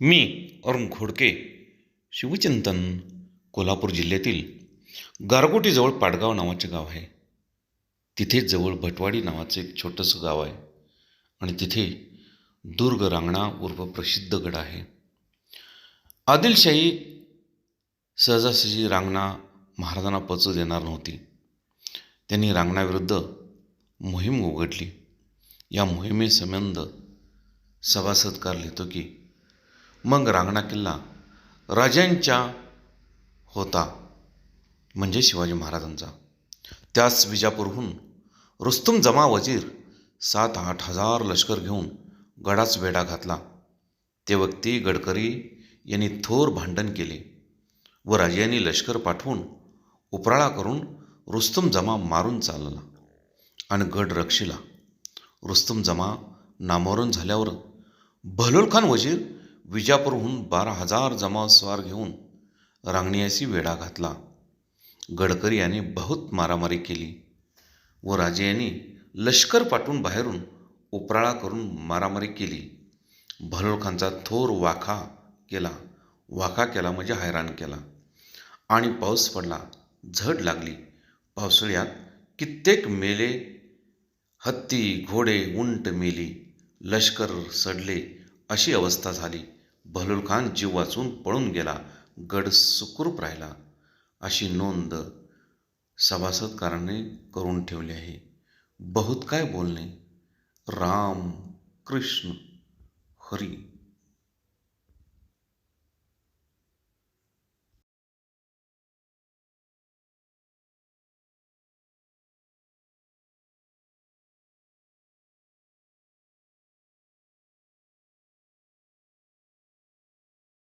मी अरुण खोडके शिवचिंतन कोल्हापूर जिल्ह्यातील गारगोटीजवळ पाडगाव नावाचे गाव आहे. तिथेच जवळ भटवाडी नावाचं एक छोटंसं गाव आहे आणि तिथे दुर्ग रांगणा उर्फ प्रसिद्ध गड आहे. आदिलशाही सहजासहजी रांगणा महाराजांना पचू देणार नव्हती. त्यांनी रांगणाविरुद्ध मोहीम उघडली. या मोहिमेसंबंध सभासदकार लिहितो की मग रांगणा किल्ला राजांच्या होता म्हणजे शिवाजी महाराजांचा. त्यास विजापूरहून रुस्तुम जमा वजीर सात आठ हजार लष्कर घेऊन गडाच वेढा घातला. ते व्यक्ती गडकरी यांनी थोर भांडण केले व राजांनी लष्कर पाठवून उपराळा करून रुस्तुम जमा मारून चालला आणि गड रक्षिला. रुस्तुम जमा नामोरण झाल्यावर बहलोल खान वजीर विजापूरहून बारा हजार जमावस्वार घेऊन रांगणियासी वेढा घातला. गडकरी याने बहुत मारामारी केली व राजे यांनी लष्कर पाठवून बाहेरून उपराळा करून मारामारी केली. भलोळखांचा खानचा थोर वाखा केला. वाखा केला म्हणजे हैराण केला. आणि पाऊस पडला. झड लागली. पावसाळ्यात कित्येक मेले हत्ती घोडे उंट मेली. लष्कर सडले. अशी अवस्था झाली. बहलूल खान जीव वाचून पळून गेला गड सुखरूप राहिला. अशी नोंद सभासदकाराने करून ठेवली आहे. बहुत काय बोलणे? राम कृष्ण हरी